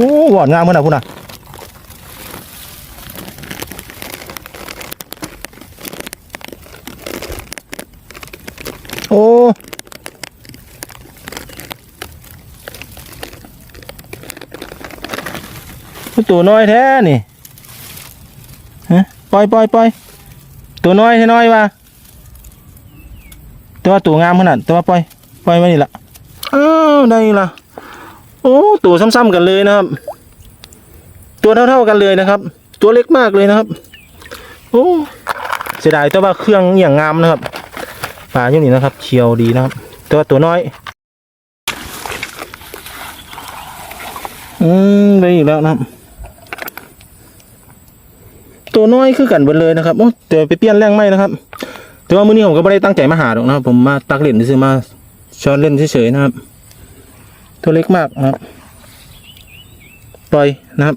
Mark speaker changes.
Speaker 1: อ้หวานงามขนาดพุ่นน่ะโอ้ตัวน้อยแท้นี่ฮะปล่อยปล่อยปล่อยตัวน้อยใช่น้อยว่ะแต่ว่าตัวงามขนาดแต่ว่าปล่อยปล่อยไว้นี่ละอ้าวได้ละ โอ้ตัวซ้ำๆกันเลยนะครับ ตัวเท่าๆกันเลยนะครับ ตัวเล็กมากเลยนะครับ โอ้เสียดายแต่ว่าเครื่องอย่างงามนะครับปลาอยู่นี่นะครับเชียวดีนะครับแต่ว่าตัวน้อย อืมได้อีกแล้วนะครับ ตัวน้อยคือกันหมดเลยนะครับโอ้แต่ไปเปลี่ยนแรงไหมนะครับ แต่ว่ามื้อนี้ผมก็ไม่ได้ตั้งใจมาหาหรอกนะครับ ผมมาตักเล่นซื้อมาช้อนเล่นเฉยๆนะครับ ตัวเล็กมากนะครับ ปล่อยนะครับ